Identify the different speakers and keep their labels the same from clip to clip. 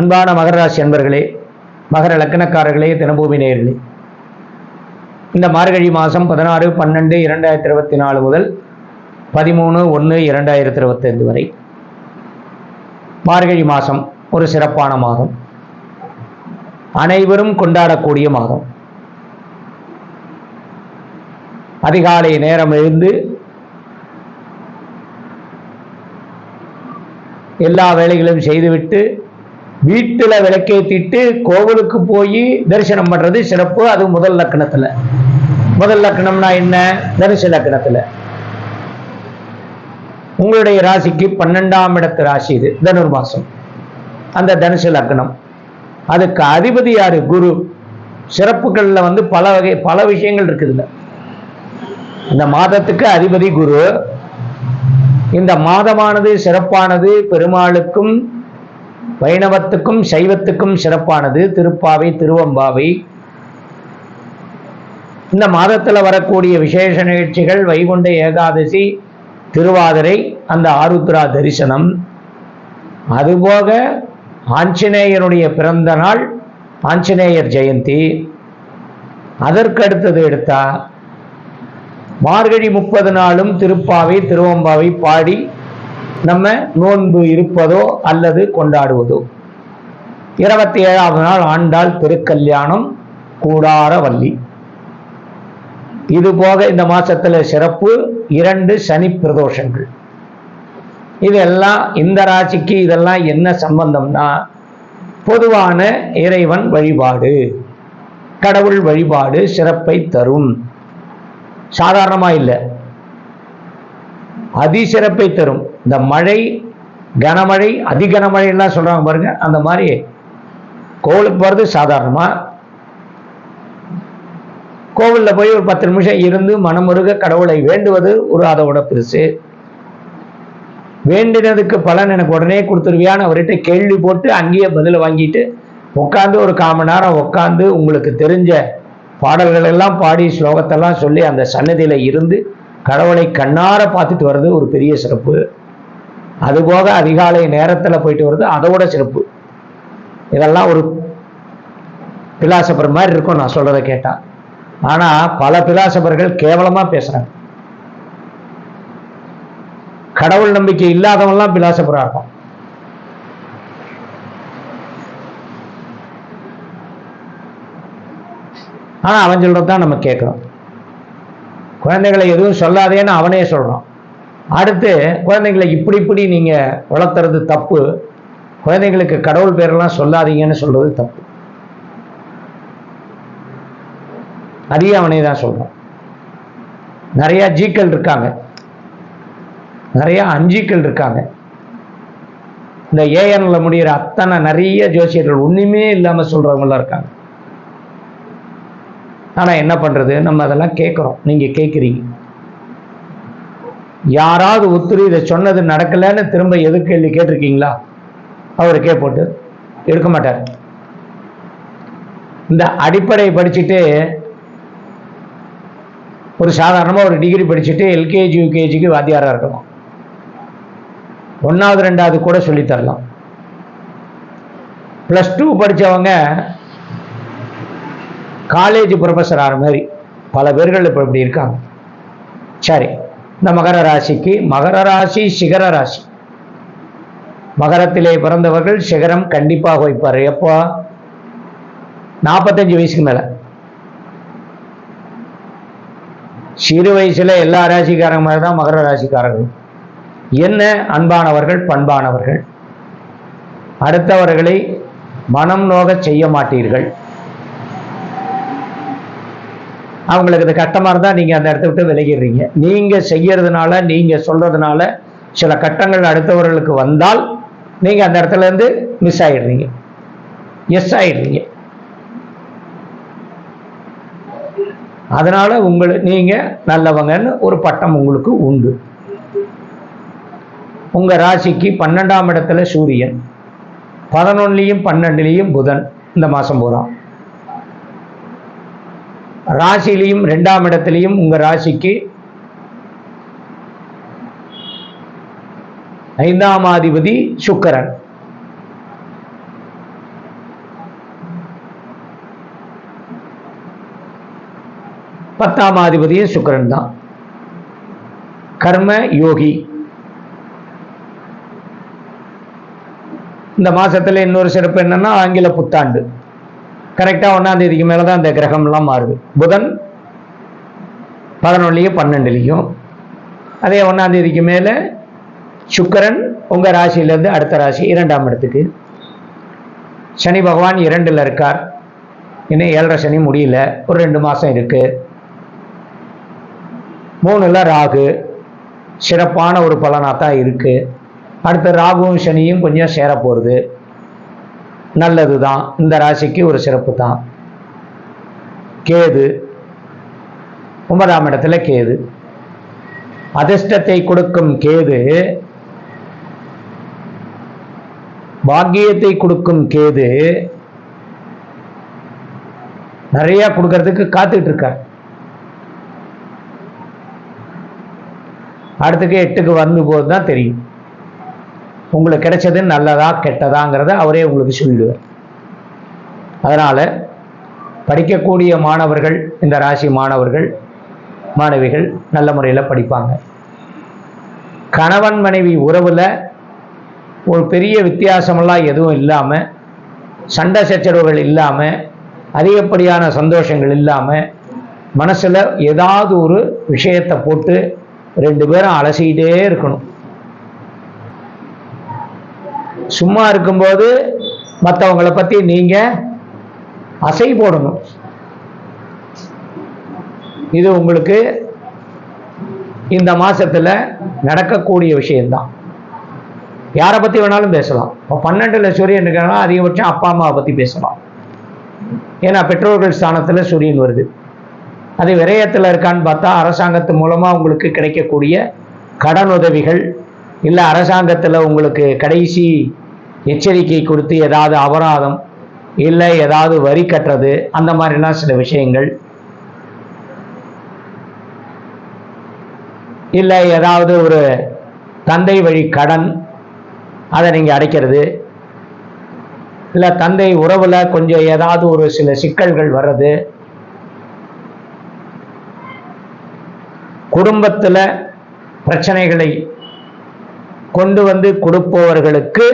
Speaker 1: அன்பான மகர ராசி அன்பர்களே மகர லக்கணக்காரர்களே தினபூமி நேர்களே இந்த மார்கழி மாதம் பதினாறு பன்னெண்டு இரண்டாயிரத்தி இருபத்தி நாலு முதல் பதிமூணு ஒன்று இரண்டாயிரத்தி இருபத்தைந்து வரை. மார்கழி மாதம் ஒரு சிறப்பான மாதம். அனைவரும் கொண்டாடக்கூடிய மாதம். அதிகாலை நேரம் எழுந்து எல்லா வேலைகளும் செய்துவிட்டு வீட்டில் விளக்கேற்றிட்டு கோவிலுக்கு போய் தரிசனம் பண்ணுறது சிறப்பு. அது முதல் லக்கணத்தில். முதல் லக்கணம்னா என்ன? தனுசு லக்கணத்தில். உங்களுடைய ராசிக்கு பன்னெண்டாம் இடத்து ராசி இது தனுர் மாதம் அந்த தனுசு லக்னம் அதுக்கு அதிபதி யார்? குரு. சிறப்புகளில் வந்து பல வகை பல விஷயங்கள் இருக்குதுல்ல இந்த மாதத்துக்கு அதிபதி குரு. இந்த மாதமானது சிறப்பானது. பெருமாளுக்கும் வைணவத்துக்கும் சைவத்துக்கும் சிறப்பானது திருப்பாவை திருவம்பாவை. இந்த மாதத்தில் வரக்கூடிய விசேஷ நிகழ்ச்சிகள் வைகுண்ட ஏகாதசி திருவாதிரை அந்த ஆருத்ரா தரிசனம். அதுபோக ஆஞ்சநேயருடைய பிறந்த நாள் ஆஞ்சநேயர் ஜெயந்தி. அதற்கு அடுத்தது எடுத்தா மார்கழி முப்பது நாளும் திருப்பாவை திருவம்பாவை பாடி நம்ம நோன்பு இருப்பதோ அல்லது கொண்டாடுவதோ. இருபத்தி ஏழாவது நாள் ஆண்டாள் திருக்கல்யாணம் கூடார வள்ளி. இது போக இந்த மாசத்துல சிறப்பு இரண்டு சனி பிரதோஷங்கள். இதெல்லாம் இந்த ராசிக்கு இதெல்லாம் என்ன சம்பந்தம்னா பொதுவான இறைவன் வழிபாடு கடவுள் வழிபாடு சிறப்பை தரும். சாதாரணமா இல்லை. அதிசிறப்பை தரும். இந்த மழை கனமழை அதிகனமழைலாம் சொல்கிறாங்க பாருங்க. அந்த மாதிரி கோவிலுக்கு போகிறது சாதாரணமாக கோவிலில் போய் ஒரு பத்து நிமிஷம் இருந்து மனமுருக கடவுளை வேண்டுவது ஒரு அதோட பெருசு. வேண்டினதுக்கு பலன் எனக்கு உடனே கொடுத்துருவியான்னு அவர்கிட்ட கேள்வி போட்டு அங்கேயே பதிலை வாங்கிட்டு உட்காந்து ஒரு காமன் நேரம் உட்காந்து உங்களுக்கு தெரிஞ்ச பாடல்கள் எல்லாம் பாடி ஸ்லோகத்தெல்லாம் சொல்லி அந்த சன்னதியில் இருந்து கடவுளை கண்ணார பார்த்துட்டு வர்றது ஒரு பெரிய சிறப்பு. அதுபோக அதிகாலை நேரத்தில் போயிட்டு வருது அதோட சிறப்பு. இதெல்லாம் ஒரு பிலாசபர் மாதிரி இருக்கும் நான் சொல்றதை கேட்டால் ஆனால் பல பிலாசபர்கள் கேவலமாக பேசுகிறாங்க கடவுள் நம்பிக்கை இல்லாதவன்லாம் பிலாசபராக இருக்கும் ஆனால் அவன் சொல்கிறது தான் நம்ம கேட்குறோம். குழந்தைகளை எதுவும் சொல்லாதேன்னு அவனே சொல்கிறான் அடுத்து குழந்தைங்களை இப்படி இப்படி நீங்கள் வளர்த்துறது தப்பு. குழந்தைங்களுக்கு கடவுள் பேரெல்லாம் சொல்லாதீங்கன்னு சொல்றது தப்பு. அதையும் அவனே தான் சொல்கிறோம் நிறையா ஜீக்கள் இருக்காங்க. நிறையா அஞ்சிக்கள் இருக்காங்க. இந்த ஏஎன்ல முடிகிற அத்தனை நிறைய ஜோசியர்கள் ஒன்றுமே இல்லாமல் சொல்கிறவங்களாம் இருக்காங்க. ஆனால் என்ன பண்ணுறது நம்ம அதெல்லாம் கேட்குறோம். நீங்கள் கேட்குறீங்க. யாராவது ஒத்துரு இதை சொன்னது நடக்கலைன்னு திரும்ப எது கேள்வி கேட்டிருக்கீங்களா? அவருக்கே போட்டு எடுக்க மாட்டார். இந்த அடிப்படையை படிச்சுட்டு ஒரு சாதாரணமாக ஒரு டிகிரி படிச்சுட்டு எல்கேஜி யூகேஜிக்கு வாத்தியாராக இருக்கணும். ஒன்றாவது ரெண்டாவது கூட சொல்லித் தரலாம். ப்ளஸ் டூ படித்தவங்க காலேஜ் ப்ரொஃபஸர் ஆகிற மாதிரி. பல பேர்கள் இப்போ இப்படி இருக்காங்க. சரி. இந்த மகர ராசிக்கு மகர ராசி சிகர ராசி. மகரத்திலே பிறந்தவர்கள் சிகரம் கண்டிப்பாக வைப்பார் எப்போ? நாற்பத்தஞ்சு வயசுக்கு மேலே. சிறு வயசுல எல்லா ராசிக்காரங்க மாதிரி தான் மகர ராசிக்காரர்கள். என்ன? அன்பானவர்கள் பண்பானவர்கள். அடுத்தவர்களை மனம் நோகச் செய்ய மாட்டீர்கள். அவங்களுக்கு அது கட்டமாக இருந்தால் நீங்கள் அந்த இடத்த விட்டு விலகிடுறீங்க. நீங்கள் செய்யறதுனால நீங்கள் சொல்கிறதுனால சில கட்டங்கள் அடுத்தவர்களுக்கு வந்தால் நீங்கள் அந்த இடத்துல இருந்து மிஸ் ஆகிடுறீங்க எஸ் ஆகிடுறீங்க அதனால் உங்களை நீங்கள் நல்லவங்கன்னு ஒரு பட்டம் உங்களுக்கு உண்டு. உங்கள் ராசிக்கு பன்னெண்டாம் இடத்துல சூரியன். பதினொன்னுலையும் பன்னெண்டுலேயும் புதன் இந்த மாதம் போகிறான் ராசிலையும் ரெண்டாம் இடத்துலையும் உங்க ராசிக்கு ஐந்தாம் அதிபதி சுக்கரன். பத்தாம் அதிபதியும் சுக்கரன் தான். கர்ம யோகி. இந்த மாசத்துல இன்னொரு சிறப்பு என்னன்னா ஆங்கில புத்தாண்டு. கரெக்டாக ஒன்றாம் தேதிக்கு மேலே தான் இந்த கிரகம்லாம் மாறுது. புதன் பதினொன்றுலையும் பன்னெண்டுலேயும். அதே ஒன்றாம் தேதிக்கு மேலே சுக்கரன் உங்கள் ராசியிலேருந்து அடுத்த ராசி இரண்டாம் இடத்துக்கு. சனி பகவான் இரண்டில் இருக்கார். இன்னும் ஏழரை சனி முடியல. ஒரு ரெண்டு மாதம் இருக்குது மூணில் ராகு. சிறப்பான ஒரு பலனாக தான் இருக்குது அடுத்த ராகுவும் சனியும் கொஞ்சம் சேர போகிறது நல்லது தான் இந்த ராசிக்கு ஒரு சிறப்பு தான் கேது. ஒன்பதாம் இடத்துல கேது. அதிர்ஷ்டத்தை கொடுக்கும் கேது பாக்கியத்தை கொடுக்கும் கேது நிறைய கொடுக்கறதுக்கு காத்துட்டு இருக்கார் அடுத்துக்கு எட்டுக்கு வந்து போது தான் தெரியும். உங்களுக்கு கிடைச்சது நல்லதா கெட்டதாங்கிறத அவரே உங்களுக்கு சொல்லிடுவார். அதனால் படிக்கக்கூடிய மாணவர்கள் இந்த ராசி மாணவர்கள் மாணவிகள் நல்ல முறையில் படிப்பாங்க. கணவன் மனைவி உறவில் ஒரு பெரிய வித்தியாசமெல்லாம் எதுவும் இல்லாமல் சண்டை சச்சரவுகள் இல்லாமல் அதிகப்படியான சந்தோஷங்கள் இல்லாமல் மனசில் ஏதாவது ஒரு விஷயத்தை போட்டு ரெண்டு பேரும் அலசிக்கிட்டே இருக்கணும். சும்மா இருக்கும்போது மற்றவங்களை பற்றி நீங்கள் அசை போடணும். இது உங்களுக்கு இந்த மாசத்துல நடக்கக்கூடிய விஷயம்தான். யாரை பற்றி வேணாலும் பேசலாம். இப்போ பன்னெண்டுல சூரியன் இருக்கிறனா அதிகபட்சம் அப்பா அம்மாவை பற்றி பேசலாம். ஏன்னா பெற்றோர்கள் ஸ்தானத்தில் சூரியன் வருது. அது விரயத்தில் இருக்கான்னு பார்த்தா அரசாங்கத்து மூலமாக உங்களுக்கு கிடைக்கக்கூடிய கடன் உதவிகள் இல்லை அரசாங்கத்தில் உங்களுக்கு கடைசி எச்சரிக்கை கொடுத்து ஏதாவது அபராதம் இல்லை ஏதாவது வரி கட்டுறது அந்த மாதிரிலாம் சில விஷயங்கள். இல்லை ஏதாவது ஒரு தந்தை வழி கடன் அதை நீங்கள் அடைக்கிறது. இல்லை தந்தை உறவில் கொஞ்சம் ஏதாவது ஒரு சில சிக்கல்கள் வர்றது. குடும்பத்தில் பிரச்சனைகளை கொண்டு வந்து கொடுப்பவர்களுக்கு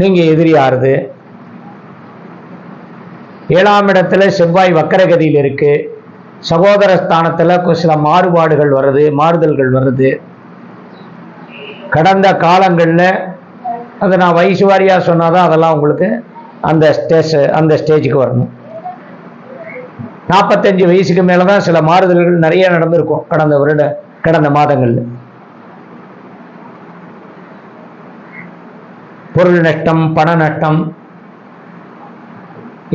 Speaker 1: நீங்கள் எதிரியாருது ஏழாம் இடத்துல செவ்வாய் வக்கரகதியில் இருக்கு. சகோதர ஸ்தானத்தில் சில மாறுபாடுகள் வர்றது மாறுதல்கள் வருது கடந்த காலங்களில் அதை நான் வயசு வாரியாக சொன்னாதான் அதெல்லாம் உங்களுக்கு அந்த ஸ்டேஜ் அந்த ஸ்டேஜுக்கு வரணும். நாற்பத்தஞ்சு வயசுக்கு மேலே தான் சில மாறுதல்கள் நிறைய நடந்திருக்கும் கடந்த வருட கடந்த மாதங்களில். பொருள் நட்டம் பண நட்டம்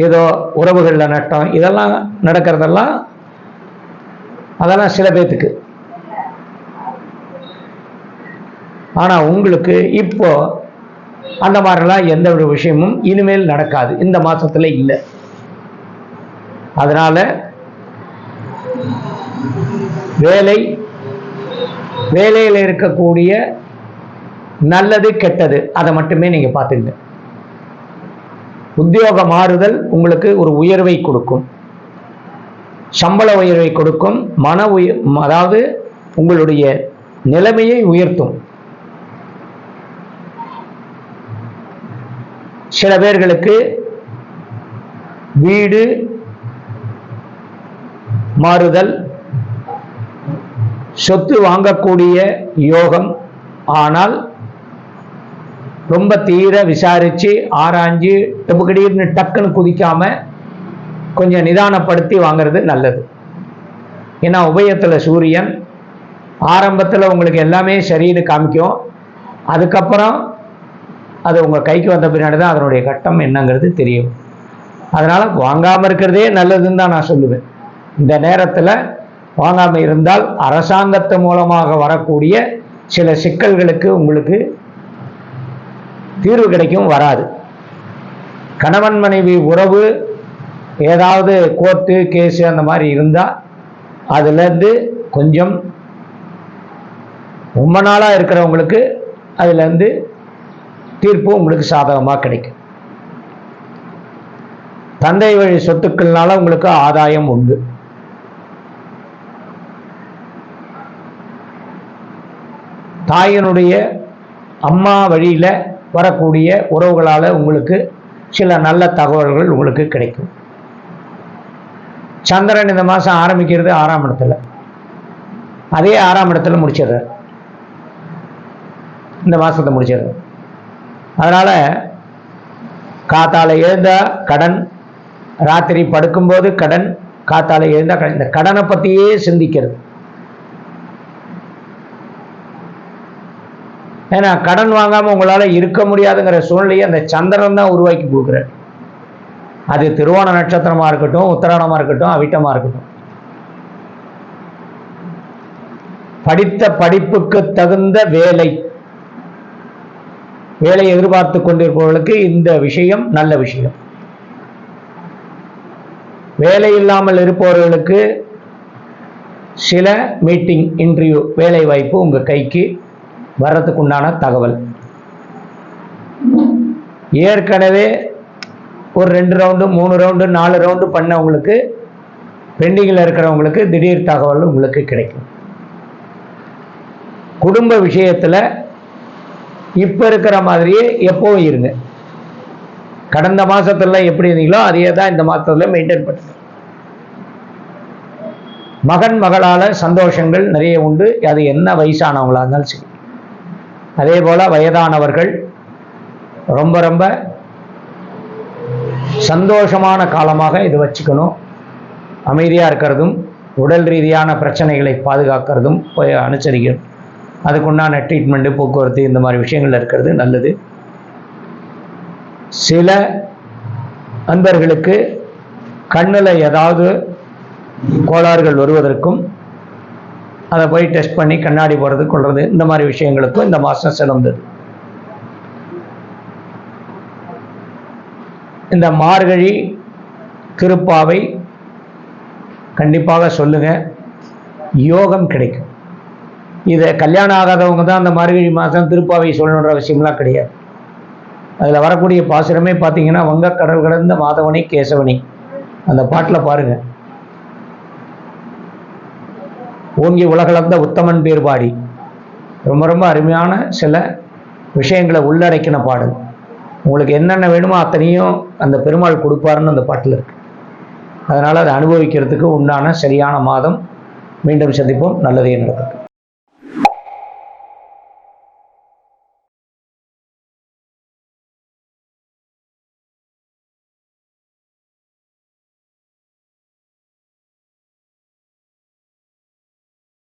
Speaker 1: ஏதோ உறவுகளில் நட்டம் இதெல்லாம் நடக்கிறதெல்லாம் அதெல்லாம் சில பேர்த்துக்கு ஆனால் உங்களுக்கு இப்போ அந்த மாதிரிலாம் எந்த ஒரு விஷயமும் இனிமேல் நடக்காது. இந்த மாதத்தில் இல்லை. அதனால் வேலை வேலையில் இருக்கக்கூடிய நல்லது கெட்டது அதை மட்டுமே நீங்க பார்த்துங்க உத்தியோக மாறுதல் உங்களுக்கு ஒரு உயர்வை கொடுக்கும். சம்பள உயர்வை கொடுக்கும். மன உயர் அதாவது உங்களுடைய நிலைமையை உயர்த்தும். சில பேர்களுக்கு வீடு மாறுதல் சொத்து வாங்கக்கூடிய யோகம். ஆனால் ரொம்ப தீர விசாரித்து ஆராய்ஞ்சு திடீர்னு டக்குன்னு குதிக்காம கொஞ்சம் நிதானப்படுத்தி வாங்குறது நல்லது. ஏன்னா உபயத்தில் சூரியன் ஆரம்பத்தில் உங்களுக்கு எல்லாமே சரின்னு காமிக்கும். அதுக்கப்புறம் அது உங்கள் கைக்கு வந்த பின்னாடி தான் அதனுடைய கட்டம் என்னங்கிறது தெரியும். அதனால் வாங்காமல் இருக்கிறதே நல்லதுன்னு தான் நான் சொல்லுவேன். இந்த நேரத்தில் வாங்காமல் இருந்தால் அரசாங்கத்து மூலமாக வரக்கூடிய சில சிக்கல்களுக்கு உங்களுக்கு தீர்வு கிடைக்கும் வராது. கணவன் மனைவி உறவு ஏதாவது கோர்ட்டு கேஸு அந்த மாதிரி இருந்தால் அதுலேருந்து கொஞ்சம் ரொம்ப நாளாக இருக்கிறவங்களுக்கு அதுலேருந்து தீர்ப்பு உங்களுக்கு சாதகமாக கிடைக்கும். தந்தை வழி சொத்துக்கள்னால உங்களுக்கு ஆதாயம் உண்டு. தாயினுடைய அம்மா வழியில் வரக்கூடிய உறவுகளால் உங்களுக்கு சில நல்ல தகவல்கள் உங்களுக்கு கிடைக்கும். சந்திரன் இந்த மாதம் ஆரம்பிக்கிறது ஆறாம் இடத்துல. அதே ஆறாம் இடத்துல முடிச்சிடுறார். இந்த மாதத்தை முடிச்சிடுறார். அதனால் காத்தால எழுந்தால் கடன் ராத்திரி படுக்கும்போது கடன் காத்தால எழுந்தா கடன். இந்த கடனை பற்றியே சிந்திக்கிறது. ஏன்னா கடன் வாங்காமல் உங்களால் இருக்க முடியாதுங்கிற சூழ்நிலையை அந்த சந்திரன் தான் உருவாக்கி கொடுக்குறாரு. அது திருவோண நட்சத்திரமாக இருக்கட்டும் உத்தராடமா இருக்கட்டும் அவிட்டமாக இருக்கட்டும். படித்த படிப்புக்கு தகுந்த வேலை. வேலையை எதிர்பார்த்து கொண்டிருப்பவர்களுக்கு இந்த விஷயம் நல்ல விஷயம். வேலை இல்லாமல் இருப்பவர்களுக்கு சில மீட்டிங் இன்டர்வியூ வேலை வாய்ப்பு உங்கள் கைக்கு வர்றதுக்கு உண்டான தகவல். ஏற்கனவே ஒரு ரெண்டு ரவுண்டு மூணு ரவுண்டு நாலு ரவுண்டு பண்ணவங்களுக்கு பெண்டிங்கில் இருக்கிறவங்களுக்கு திடீர் தகவல் உங்களுக்கு கிடைக்கும். குடும்ப விஷயத்தில் இப்போ இருக்கிற மாதிரியே எப்போவும் இருங்க. கடந்த மாதத்துலலாம் எப்படி இருந்தீங்களோ அதே தான் இந்த மாதத்தில் மெயின்டைன் பண்ணுங்க. மகன் மகளால் சந்தோஷங்கள் நிறைய உண்டு. அது என்ன வயசானவங்களா இருந்தாலும் சரி. அதே போல் வயதானவர்கள் ரொம்ப ரொம்ப சந்தோஷமான காலமாக இது வச்சுக்கணும். அமைதியாக இருக்கிறதும் உடல் ரீதியான பிரச்சனைகளை பாதுகாக்கிறதும் போய் அனுசரிக்கணும். அதுக்குண்டான ட்ரீட்மெண்ட்டு போக்குவரத்து இந்த மாதிரி விஷயங்கள் இருக்கிறது நல்லது. சில நண்பர்களுக்கு கண்ணில் ஏதாவது கோளாறுகள் வருவதற்கும் அதை போய் டெஸ்ட் பண்ணி கண்ணாடி போடுறது கொள்வது இந்த மாதிரி விஷயங்களுக்கும் இந்த மாதம் சிறந்தது. இந்த மார்கழி திருப்பாவை கண்டிப்பாக சொல்லுங்கள் யோகம் கிடைக்கும். இதை கல்யாணம் ஆகாதவங்க தான் அந்த மார்கழி மாதம் திருப்பாவை சொல்லணுன்ற விஷயம்லாம் கிடையாது. அதில் வரக்கூடிய பாசுரமே பார்த்தீங்கன்னா வங்கக்கடல் கடந்த மாதவனி கேசவனி அந்த பாட்டில் பாருங்கள் ஓங்கி உலகளந்த உத்தமன் பேர் பாடி ரொம்ப ரொம்ப அருமையான சில விஷயங்களை உள்ளடக்கின பாடல். உங்களுக்கு என்னென்ன வேணுமோ அத்தனையும் அந்த பெருமாள் கொடுப்பாருன்னு அந்த பாட்டில் இருக்கு. அதனால் அதை அனுபவிக்கிறதுக்கு உண்டான சரியான மாதம் மீண்டும் சந்திப்போம். நல்லதே நடக்கும்